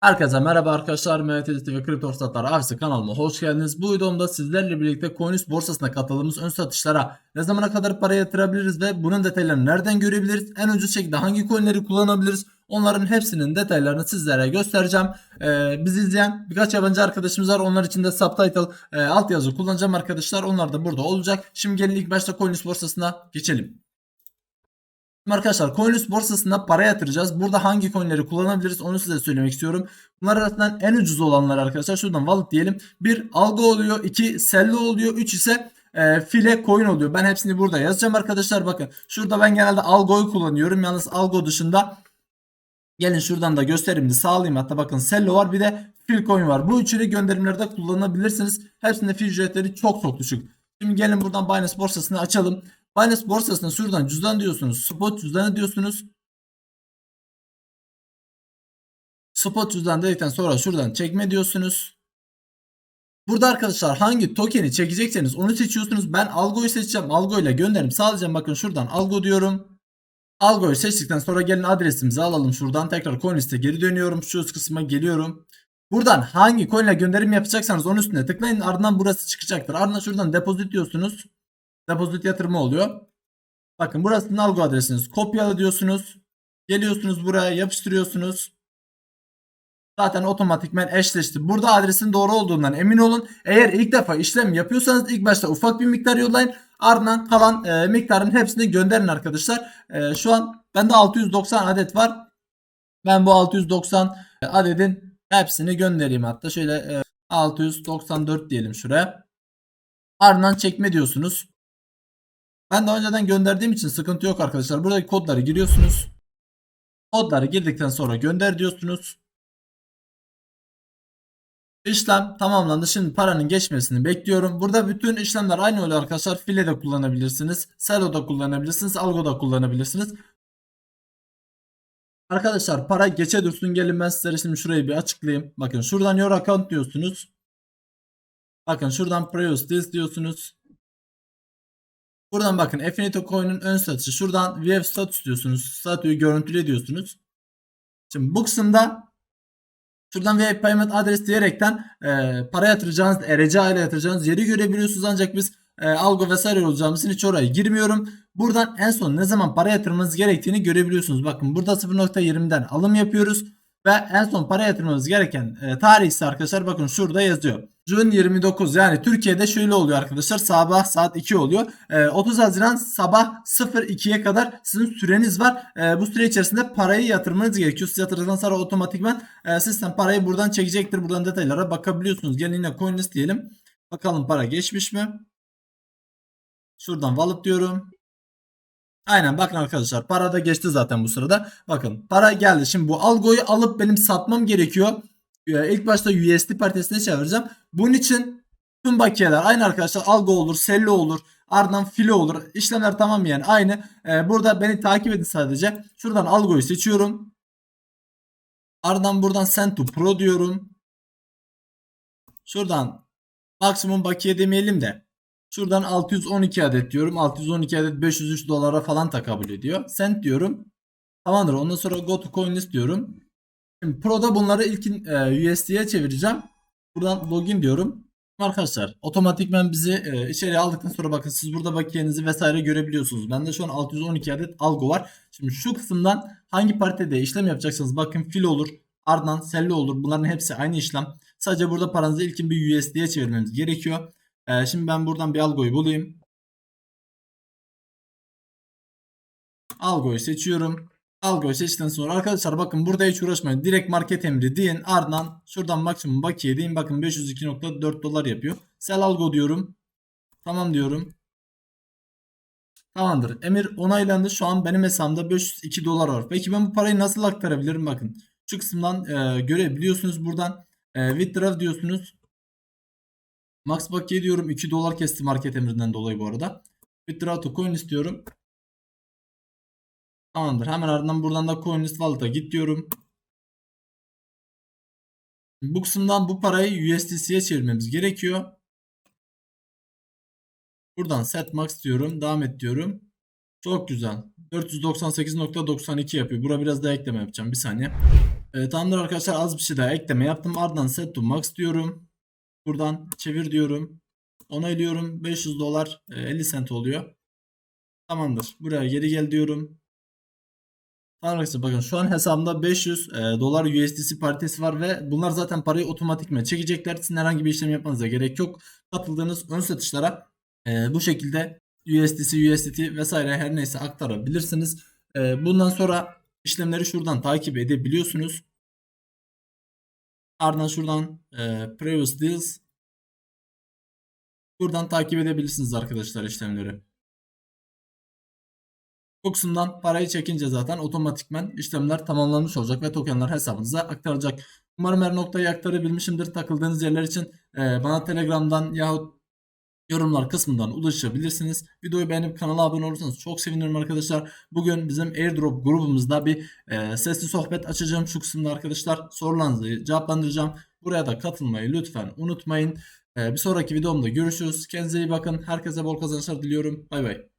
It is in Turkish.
Herkese merhaba arkadaşlar. Editi ve Kripto Fırsatlar Avcısı kanalıma hoş geldiniz. Bu videomda sizlerle birlikte Coinus borsasına katıldığımız ön satışlara ne zamana kadar para yatırabiliriz ve bunun detaylarını nereden görebiliriz? En ucuz şekilde hangi coinleri kullanabiliriz? Onların hepsinin detaylarını sizlere göstereceğim. Ee, bizi izleyen birkaç yabancı arkadaşımız var. Onlar için de subtitle e, altyazı kullanacağım arkadaşlar. Onlar da burada olacak. Şimdi gelin ilk başta Coinus borsasına geçelim. Şimdi Arkadaşlar Coinlist borsasında para yatıracağız. Burada hangi coinleri kullanabiliriz onu size söylemek istiyorum. Bunlar arasından en ucuz olanlar arkadaşlar şuradan wallet diyelim. Bir algo oluyor, iki sello oluyor, üç ise e, file coin oluyor. Ben hepsini burada yazacağım arkadaşlar. Bakın şurada ben genelde algoyu kullanıyorum. Yalnız algo dışında gelin şuradan da gösterimini sağlayayım. Hatta bakın sello var bir de fil coin var. Bu üçünü gönderimlerde kullanabilirsiniz. Hepsinde fil ücretleri çok çok düşük. Şimdi gelin buradan Binance borsasını açalım. Binance borsasına şuradan cüzdan diyorsunuz. Spot cüzdanı diyorsunuz. Spot cüzdan dedikten sonra şuradan çekme diyorsunuz. Burada arkadaşlar hangi tokeni çekecekseniz onu seçiyorsunuz. Ben Algo'yu seçeceğim. Algo ile gönderim sağlayacağım. Bakın şuradan Algo diyorum. Algo'yu seçtikten sonra gelin adresimizi alalım şuradan. Tekrar CoinList'e geri dönüyorum. Şu üst kısma geliyorum. Buradan hangi coin ile gönderim yapacaksanız onun üstüne tıklayın. Ardından burası çıkacaktır. Ardından şuradan depozit diyorsunuz. Depozit yatırımı oluyor. Bakın burasının algo adresiniz. Kopyala diyorsunuz. Geliyorsunuz buraya yapıştırıyorsunuz. Zaten otomatikmen eşleşti. Burada adresin doğru olduğundan emin olun. Eğer ilk defa işlem yapıyorsanız ilk başta ufak bir miktar yollayın. Ardından kalan e, miktarın hepsini gönderin arkadaşlar. E, şu an bende 690 adet var. Ben bu 690 adedin hepsini göndereyim hatta. Şöyle e, 694 diyelim şuraya. Ardından çekme diyorsunuz. Ben daha önceden gönderdiğim için sıkıntı yok arkadaşlar. Buradaki kodları giriyorsunuz. Kodları girdikten sonra gönder diyorsunuz. İşlem tamamlandı. Şimdi paranın geçmesini bekliyorum. Burada bütün işlemler aynı oluyor arkadaşlar. File de kullanabilirsiniz. Selo da kullanabilirsiniz. Algo da kullanabilirsiniz. Arkadaşlar para geçe dursun. Gelin ben sizlere şimdi şurayı bir açıklayayım. Bakın şuradan your account diyorsunuz. Bakın şuradan priorities diyorsunuz. Buradan bakın Affinity Coin'in ön satışı. Şuradan Web status diyorsunuz. Statüyü görüntüle diyorsunuz. Şimdi bu kısımda şuradan Web Payment adres diyerekten e, para yatıracağınız, ERC ile yatıracağınız yeri görebiliyorsunuz. Ancak biz e, algo vesaire olacağımız için hiç oraya girmiyorum. Buradan en son ne zaman para yatırmanız gerektiğini görebiliyorsunuz. Bakın burada 0.20'den alım yapıyoruz. Ve en son para yatırmamız gereken e, tarih ise arkadaşlar bakın şurada yazıyor. June 29 yani Türkiye'de şöyle oluyor arkadaşlar sabah saat 2 oluyor. E, 30 Haziran sabah 02'ye kadar sizin süreniz var. E, bu süre içerisinde parayı yatırmanız gerekiyor. Siz yatırdıktan sonra otomatikman e, sistem parayı buradan çekecektir. Buradan detaylara bakabiliyorsunuz. Gelin yine CoinList diyelim. Bakalım para geçmiş mi? Şuradan wallet diyorum. Aynen bakın arkadaşlar para da geçti zaten bu sırada. Bakın para geldi. Şimdi bu algoyu alıp benim satmam gerekiyor. Ee, ilk başta USD paritesine çevireceğim. Bunun için tüm bakiyeler aynı arkadaşlar. Algo olur, Sello olur, ardından Filo olur. İşlemler tamam yani aynı. Ee, burada beni takip edin sadece. Şuradan algoyu seçiyorum. Ardından buradan Send to Pro diyorum. Şuradan maksimum bakiye demeyelim de Şuradan 612 adet diyorum. 612 adet 503 dolara falan takabül ediyor. Send diyorum. Tamamdır. Ondan sonra go to coinlist diyorum. Şimdi Pro'da bunları ilkin e, USD'ye çevireceğim. Buradan login diyorum. Arkadaşlar otomatikmen bizi e, içeriye aldıktan sonra bakın siz burada bakiyenizi vesaire görebiliyorsunuz. Bende şu an 612 adet algo var. Şimdi şu kısımdan hangi paritede işlem yapacaksınız bakın fil olur. Ardından selli olur. Bunların hepsi aynı işlem. Sadece burada paranızı ilkin bir USD'ye çevirmemiz gerekiyor. Ee, şimdi ben buradan bir algoyu bulayım. Algoyu seçiyorum. Algoyu seçtikten sonra arkadaşlar bakın burada hiç uğraşmayın. Direkt market emri deyin. Ardından şuradan maksimum bakiye deyin. Bakın 502.4 dolar yapıyor. Sell algo diyorum. Tamam diyorum. Tamamdır. Emir onaylandı. Şu an benim hesabımda 502 dolar var. Peki ben bu parayı nasıl aktarabilirim? Bakın. Şu kısımdan e, görebiliyorsunuz buradan. E, withdraw diyorsunuz. Max bakiye diyorum 2 dolar kesti market emrinden dolayı bu arada. Withdraw to coin istiyorum. Tamamdır. Hemen ardından buradan da CoinList Wallet'a git diyorum. Bu kısımdan bu parayı USDC'ye çevirmemiz gerekiyor. Buradan set max diyorum. Devam et diyorum. Çok güzel. 498.92 yapıyor. Bura biraz daha ekleme yapacağım. Bir saniye. Ee, tamamdır arkadaşlar az bir şey daha ekleme yaptım. Ardından set to max diyorum. Buradan çevir diyorum. Onaylıyorum. 500 dolar e, 50 sent oluyor. Tamamdır. Buraya geri gel diyorum. Arkadaşlar bakın şu an hesabımda 500 e, dolar USDC paritesi var ve bunlar zaten parayı otomatikman çekecekler. Sizin herhangi bir işlem yapmanıza gerek yok. Katıldığınız ön satışlara e, bu şekilde USDC, USDT vesaire her neyse aktarabilirsiniz. E, bundan sonra işlemleri şuradan takip edebiliyorsunuz. Ardından şuradan e, Previous Deals Buradan takip edebilirsiniz arkadaşlar işlemleri. Bu parayı çekince zaten otomatikmen işlemler tamamlanmış olacak ve tokenler hesabınıza aktaracak. Umarım her noktayı aktarabilmişimdir. Takıldığınız yerler için e, bana Telegram'dan yahut yorumlar kısmından ulaşabilirsiniz. Videoyu beğenip kanala abone olursanız çok sevinirim arkadaşlar. Bugün bizim airdrop grubumuzda bir e, sesli sohbet açacağım şu kısımda arkadaşlar. Sorularınızı cevaplandıracağım. Buraya da katılmayı lütfen unutmayın. E, bir sonraki videomda görüşürüz. Kendinize iyi bakın. Herkese bol kazançlar diliyorum. Bay bay.